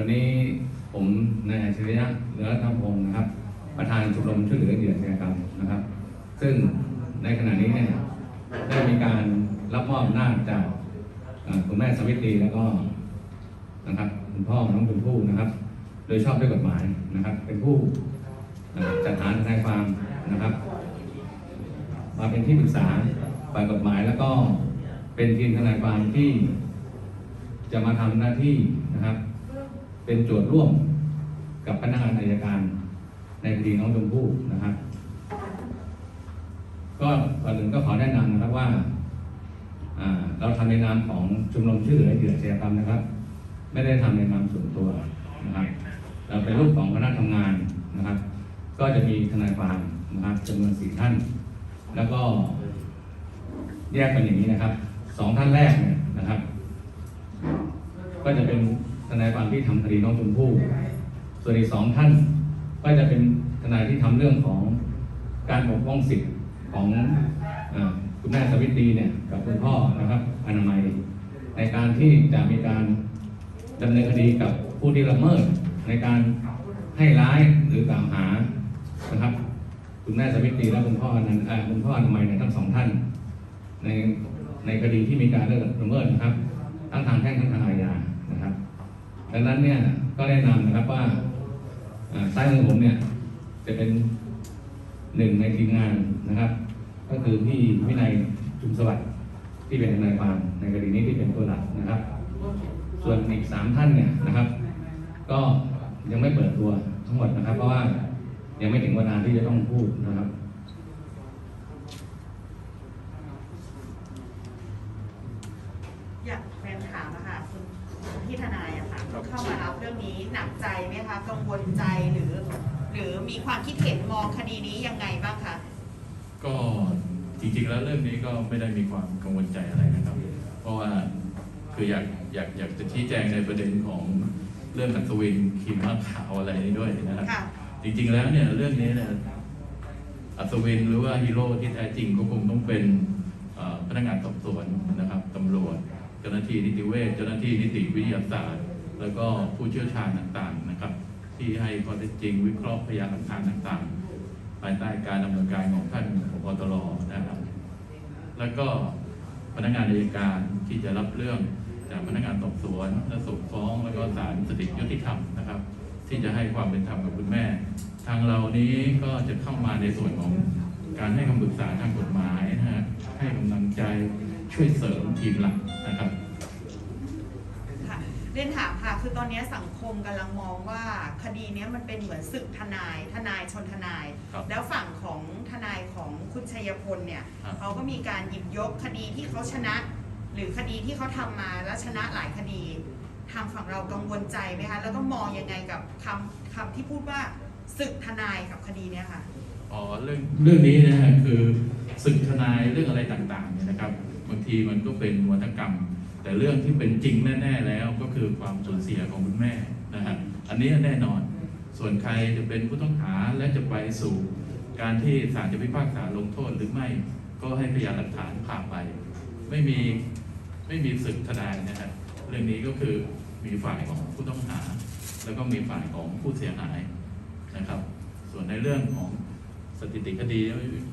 วันนี้ผมนายอัจฉริยะเหลือธรรมพงศ์นะครับ ประธานชมรมช่วยเหลือเหยื่ออาชญากรรมนะครับ ซึ่งในขณะนี้เนี่ยได้มีการรับมอบอำนาจากคุณแม่สวิตรีแล้วก็นะครับคุณพ่อน้องชมพู่นะครับ โดยชอบด้วยกฎหมายนะครับ เป็นผู้จัดหาทนายความนะครับ มาเป็นที่ปรึกษาฝ่ายกฎหมายแล้วก็เป็นทีมทนายความที่จะมาทำหน้าที่นะครับ เป็นโจทย์ร่วมกับพนักงานอัยการในคดีน้องชมพู่นะครับ ก็ก่อนอื่นก็ขอแนะนำนะครับว่า เราทำในนามของชมรมชื่อเหลือเหยื่ออาชญากรรมนะครับ ไม่ได้ทำในนามส่วนตัวนะครับ เราเป็นรูปของคณะทำงานนะครับ ก็จะมีทนายความนะครับจำนวนสี่ท่าน แล้วก็แยกเป็นอย่างนี้นะครับสองท่านแรกเนี่ยนะครับ ก็จะเป็น ทนายความที่ทำคดีน้องชมพู่ส่วนอีกสองท่าน ก็จะเป็นทนายที่ทำเรื่องของการปกป้องสิทธิ์ของอคุณแม่สวิตรีเนี่ยกับคุณพ่อนะครับอนามัย ในการที่จะมีการดำเนินคดีกับผู้ที่ละเมิดในการให้ร้ายหรือกล่าวหานะครับ คุณแม่สวิตรีและคุณพ่อนั้นเอ่อคุณพ่ออนามัยเนี่ยทั้งสองท่าน ในในคดีที่มีการละเมิดนะครับ ทั้งทางแพ่งทั้งทางอาญา ดังนั้นเนี่ยก็แนะนำนะครับว่าซ้ายมือผมเนี่ยจะเป็นหนึ่งในทีมงานนะครับ ก็คือพี่วินัยจุมสวัสดิ์ที่เป็นทนายความในคดีนี้ที่เป็นตัวหลักนะครับ ส่วนอีกสามท่านเนี่ยนะครับ ก็ยังไม่เปิดตัวทั้งหมดนะครับ เพราะว่ายังไม่ถึงเวลาที่จะต้องพูดนะครับ อยากเรียนถามอะค่ะคุณคุณพี่ทนายอะค่ะเข้ามารับเรื่องนี้หนักใจ ไหมคะกังวลใจหรือ หรือมีความคิดเห็นมองคดีนี้ยังไงบ้างคะก็จริงๆแล้วเรื่องนี้ก็ไม่ได้มีความกังวลใจอะไรนะครับ เพราะว่าคืออยากอยากอยากจะชี้แจงในประเด็นของเรื่องอัศวินขีม้าขาวอะไรนี้ด้วยนะครับค่ะจริงๆแล้วเนี่ยเรื่องนี้เนี่ยอัศวินหรือว่าฮีโร่ที่แท้จริงก็คงต้องเป็นเอ่อพนักงานสอบสวนนะครับตำรวจ เจ้าหน้าที่นิติเวชเจ้าหน้าที่นิติวิทยาศาสตร์ แล้วก็ผู้เชี่ยวชาญต่างๆนะครับ ที่ให้ข้อเท็จจริงวิเคราะห์พยานหลักฐานต่างๆ ภายใต้การดำเนินการของท่านผบตรนะครับ แล้วก็พนักงานอัยการที่จะรับเรื่องจากพนักงานสอบสวนและส่งฟ้อง แล้วก็ศาลสถิตยุติธรรมนะครับ ที่จะให้ความเป็นธรรมกับคุณแม่ ทางเรานี้ก็จะเข้ามาในส่วนของการให้คำปรึกษาทางกฎหมายนะฮะให้กำลังใจช่วยเสริมทีมหลักนะครับ เรียนถามค่ะ คือตอนนี้สังคมกำลังมองว่าคดีเนี้ยมันเป็นเหมือนศึกทนาย ทนายชนทนาย ครับแล้วฝั่งของทนายของคุณชัยพลเนี่ยครับ เขาก็มีการหยิบยกคดีที่เขาชนะ หรือคดีที่เขาทำมาแล้วชนะหลายคดี ทางฝั่งเรากังวลใจไหมคะแล้วก็มองยังไงกับคำคำที่พูดว่าศึกทนายกับคดีเนี้ยค่ะ อ๋อเรื่องเรื่องนี้นะฮะคือศึกทนายเรื่องอะไรต่างๆเนี่ยนะครับบางทีมันก็เป็นวัฒกรรม แต่เรื่องที่เป็นจริงแน่ ๆ แล้วก็คือความสูญเสียของคุณแม่นะฮะอันนี้แน่นอน ส่วนใครจะเป็นผู้ต้องหาและจะไปสู่ การที่ศาลจะพิพากษาลงโทษหรือไม่ก็ให้พยานหลักฐานผ่าไป ไม่มีไม่มีศึกทนายนะฮะเรื่องนี้ก็คือมีฝ่ายของผู้ต้องหา แล้วก็มีฝ่ายของผู้เสียหายนะครับ ส่วนในเรื่องของสถิติคดี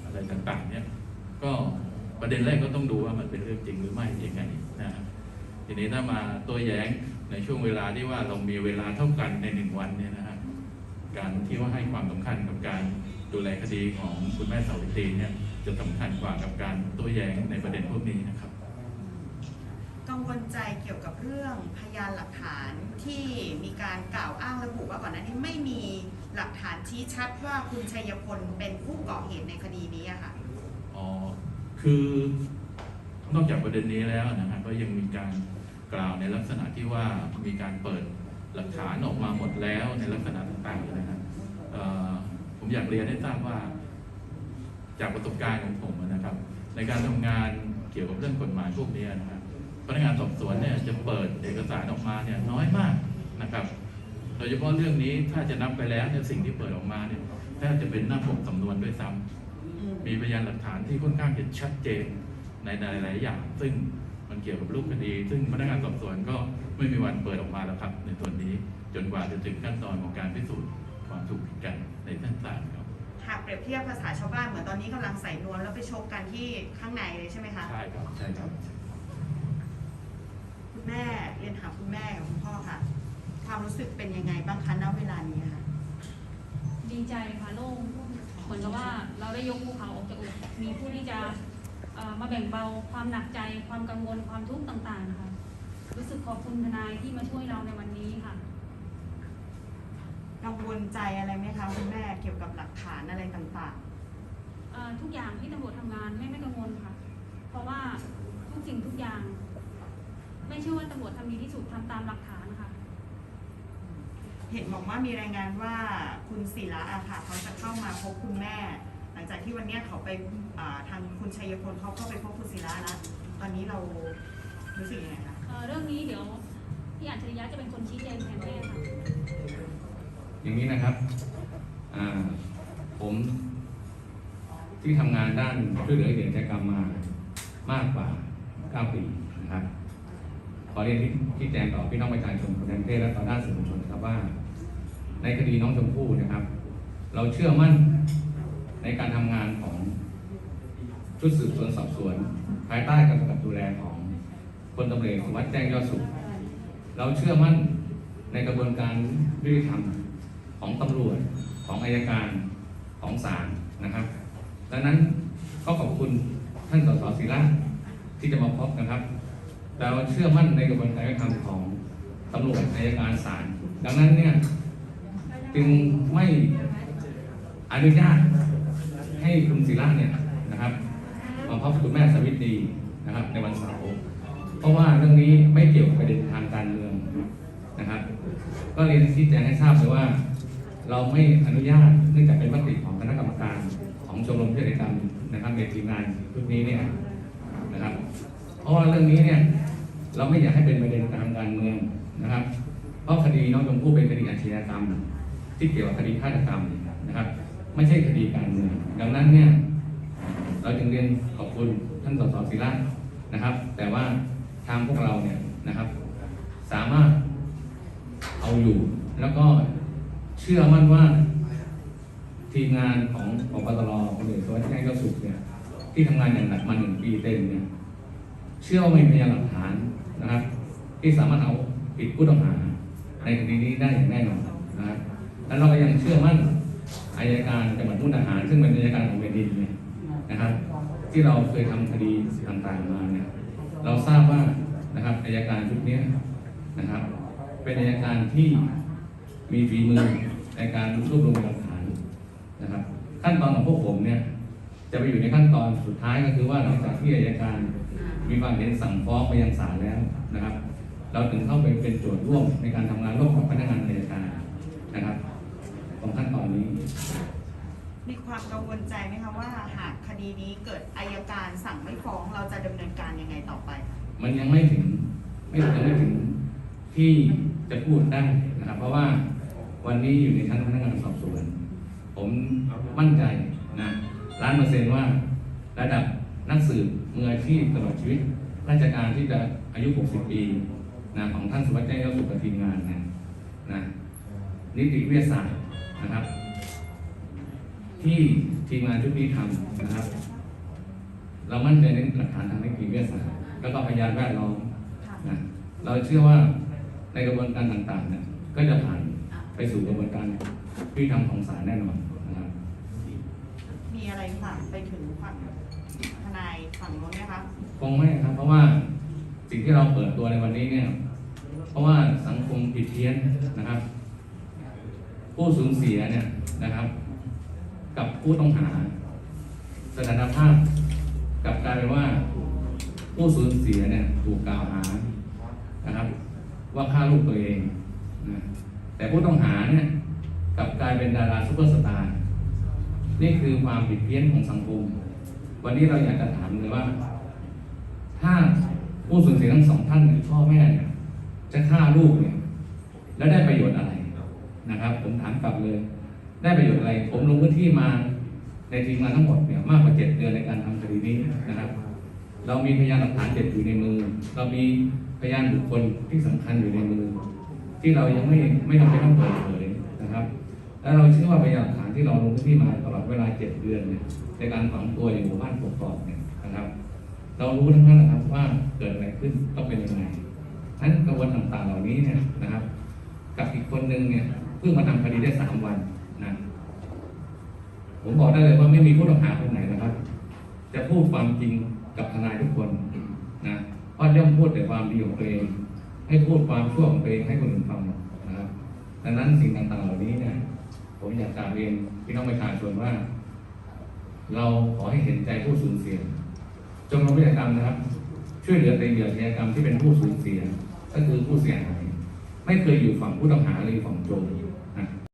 อะไรต่างๆเนี่ยก็ประเด็นแรกก็ต้องดูว่ามันเป็นเรื่องจริงหรือไม่ยังไงนะครับ ทีนี้ถ้ามาตัวแย้งในช่วงเวลาที่ว่าเรามีเวลาเท่ากันในหนึ่งวันเนี่ยนะฮะการที่ว่าให้ความสำคัญกับการดูแลคดีของคุณแม่สาวิตรีเนี่ยจะสำคัญกว่ากับการตัวแย้งในประเด็นพวกนี้นะครับ กังวลใจเกี่ยวกับเรื่องพยานหลักฐานที่มีการกล่าวอ้างระบุว่าก่อนหน้านี้ไม่มีหลักฐานชี้ชัดว่าคุณชัยพลเป็นผู้ก่อเหตุในคดีนี้อะค่ะ อ๋อ คือ นอกจากประเด็นนี้แล้วนะครับก็ยังมีการกล่าวในลักษณะที่ว่ามีการเปิดหลักฐานออกมาหมดแล้วในลักษณะต่างๆนะครับผมอยากเรียนให้ทราบว่า จากประสบการณ์ของผมนะครับ ในการทำงานเกี่ยวกับเรื่องกฎหมายพวกนี้นะครับพนักงานสอบสวนเนี่ยจะเปิดเอกสารออกมาเนี่ยน้อยมากนะครับโดยเฉพาะเรื่องนี้ถ้าจะนับไปแล้วเนี่ยสิ่งที่เปิดออกมาเนี่ยแทบจะเป็นหน้าปกสำนวนด้วยซ้ำมีพยานหลักฐานที่ค่อนข้างจะชัดเจน ในหลายๆอย่าง ซึ่งมันเกี่ยวกับรูปคดี ซึ่งพนักงานสอบสวนก็ไม่มีวันเปิดออกมาแล้วครับ ในส่วนนี้จนนกว่าจะถึงขั้นตอนของการพิสูจน์ความถูกผิดกันในชั้นศาลครับหากเปรียบเทียบภาษาชาวบ้านเหมือนตอนนี้กำลังใส่นวมแล้วไปชกกันที่ข้างในเลยใช่ไหมคะ ใช่ครับใช่ครับ คุณแม่เรียนถามคุณแม่กับคุณพ่อค่ะ ความรู้สึกเป็นยังไงบ้างคะณเวลานี้ค่ะ ดีใจค่ะโล่งเหมือนกับว่าเราได้ยกภูเขาออกจากอกมีผู้ที่จะเอ่อ มาแบ่งเบาความหนักใจความกังวลความทุกข์ต่างๆนะคะรู้สึกขอบคุณทนายที่มาช่วยเราในวันนี้ค่ะ กังวลใจอะไรไหมคะคุณแม่เกี่ยวกับหลักฐานอะไรต่างเอ่อทุกอย่างที่ตำรวจทำงานไม่ไม่กังวลค่ะ เพราะว่าทุกสิ่งทุกอย่าง ไม่เชื่อว่าตำรวจทำดีที่สุดทำตามหลักฐานค่ะๆเห็นบอกว่ามีรายงานว่าคุณศิระอะค่ะเขาจะเข้ามาพบคุณแม่ หลังจากที่วันเนี้ยเขาไปอ่าทางคุณชัยพลเขาก็ไปพบคุณศิระแล้วตอนนี้เรารู้สึกยังไงคะเอ่อเรื่องนี้เดี๋ยวพี่อัจฉริยะจะเป็นคนชี้แจงแทนแม่ค่ะ อย่างนี้นะครับอ่าผมที่ทำงานด้านช่วยเหลือเหยื่ออาชญากรรมมามากกว่า 9 ปีนะครับ ขอเรียนที่ที่แจงต่อพี่น้องประชาชนคนทั้งประเทศและต่อหน้าสื่อมวลชนนะครับว่า ในคดีน้องชมพู่นะครับ เราเชื่อมั่น ในการทำงานของชุดสืบสวนสอบสวน ภายใต้การกำกับดูแลของพลตำรวจเอกสุวัสด์แจ้งยอดสุข เราเชื่อมั่นในกระบวนการยุติธรรมของตำรวจของอายการของศาลนะครับ ดังนั้นก็ขอบคุณท่านสสศิระที่จะมาพบนะครับ เราเชื่อมั่นในกระบวนการยุติธรรมของตำรวจอายการศาลดังนั้นเนี่ยจึงไม่อนุญาต ให้คุณศิระเนี่ยนะครับมาพบคุณแม่สวิตรีนะครับในวันเสาร์เพราะว่าเรื่องนี้ไม่เกี่ยวกับประเด็นทางการเมืองนะครับ ก็เรียนชี้แจงให้ทราบเลยว่า เราไม่อนุญาตเนื่องจากเป็นมติของคณะกรรมการของชมรมเพื่อนกรรมนะครับในทีมงานชุดนี้เนี่ยนะครับ เพราะว่าเรื่องนี้เนี่ยเราไม่อยากให้เป็นประเด็นทางการเมืองนะครับ เพราะคดีน้องชมพู่เป็นคดีอาชญากรรม ที่เกี่ยวกับคดีฆาตกรรมนะครับ ไม่ใช่คดีการเมือง ดังนั้นเนี่ยเราจึงเรียนขอบคุณท่านสสศิระนะครับ แต่ว่าทางพวกเราเนี่ยนะครับ สามารถเอาอยู่แล้วก็เชื่อมั่นว่า ทีมงานของของปตรคนเอกสวัสดิ์แจ้งยอดสุขเนี่ยที่ทำงานอย่างหนักมาหนึ่งปีเต็มเนี่ยเชื่อว่ามีพยานหลักฐานนะครับ ที่สามารถเอาผิดผู้ต้องหาในคดีนี้ได้อย่างแน่นอนนะครับแล้วเราก็ยังเชื่อมั่น อายการจังหวัดมุกดาหาร ซึ่งเป็นอายการของแผ่นดินเนี่ยนะครับ ที่เราเคยทำคดีต่างๆมาเนี่ยเราทราบว่านะครับอายการชุดนี้นะครับ เป็นอายการที่มีฝีมือในการรวบรวมหลักฐานนะครับ ขั้นตอนของพวกผมเนี่ยจะไปอยู่ในขั้นตอนสุดท้ายก็คือว่าหลังจากที่อายการมีความเห็นสั่งฟ้องไปยังศาลแล้วนะครับ เราถึงเข้าไปเป็นโจทย์ร่วมในการทำงานร่วมกับพนักงานอายการนะครับ ตรงขั้นตอนนี้ มีความกังวลใจไหมคะว่าหากคดีนี้เกิดอายการสั่งไม่ฟ้องเราจะดำเนินการยังไงต่อไป มันยังไม่ถึงไม่ยังไม่ถึงที่จะพูดได้นะครับ เพราะว่าวันนี้อยู่ในชั้นพนักงานสอบสวน ผมมั่นใจนะล้านเปอร์เซ็นต์ว่าระดับนักสืบมืออาชีพตลอดชีวิต ราชการที่จะอายุ 60 ปีนะของท่านสุวัสดิ์แจ้งยอดสุขกับทีมงานนะนะนิติวิทยาศาสตร์ นะครับ ที่ทีมงานชุดนี้ทำนะครับ เรามั่นใจในหลักฐานทางนิติวิทยาศาสตร์แล้วก็พยานแวดล้อมนะเราเชื่อว่าในกระบวนการต่างๆเนี่ยก็จะผ่านไปสู่กระบวนการยุติธรรมของศาลแน่นอนนะครับมีอะไรฝากไปถึงฝั่งทนายฝั่งโน้นไหมคะคงไม่ครับ เพราะว่าสิ่งที่เราเปิดตัวในวันนี้เนี่ย เพราะว่าสังคมผิดเพี้ยนนะครับ ผู้สูญเสียเนี่ยนะครับ กับผู้ต้องหา สถานภาพกลับกลายเป็นว่าผู้สูญเสียเนี่ยถูกกล่าวหานะครับ ว่าฆ่าลูกตัวเองนะแต่ผู้ต้องหาเนี่ยกลับกลายเป็นดาราซุปเปอร์สตาร์นี่คือความผิดเพี้ยนของสังคม วันนี้เราอยากจะถามเลยว่า ถ้าผู้สูญเสียทั้งสองท่านหรือพ่อแม่เนี่ยจะฆ่าลูกเนี่ย แล้วได้ประโยชน์อะไร นะครับ ผมถามกลับเลย ได้ประโยชน์อะไร ผมลงพื้นที่มาในทีมงานทั้งหมดเนี่ยมากกว่าเจ็ดเดือนในการทำคดีนี้นะครับ เรามีพยานหลักฐานเด็ดอยู่ในมือ เรามีพยานบุคคลที่สำคัญอยู่ในมือ ที่เรายังไม่ไม่จำเป็นต้องเปิดเผยนะครับ แล้วเราเชื่อว่าพยานหลักฐานที่เราลงพื้นที่มาตลอดเวลาเจ็ดเดือนเนี่ยในการฝังตัวอยู่หมู่บ้านกกอกเนี่ยนะครับ เรารู้ทั้งนั้นนะครับว่าเกิดอะไรขึ้นต้องเป็นยังไงนั้นกระบวนต่างๆเหล่านี้เนี่ยนะครับ กับอีกคนหนึ่งเนี่ย พิ่งมาทำคดีได้สามวันนะผมบอกได้เลยว่าไม่มีผู้ต้องหาคนไหนนะครับ จะพูดความจริงกับทนายทุกคนนะเพราะย่อมพูดแต่ความดีของตัวเองให้พูดความชั่วของตัวเองให้คนอื่นฟังนะครับดังนั้นสิ่งต่างๆเหล่านี้เนี่ยผมอยากกราบเรียนพี่น้องประชาชนว่า เราขอให้เห็นใจผู้สูญเสียจงรมวิทยากรรมนะครับ ช่วยเหลือแต่เหยื่ออาชญากรรมที่เป็นผู้สูญเสีย ก็คือผู้เสียหายไม่เคยอยู่ฝั่งผู้ต้องหาหรือฝั่งโจร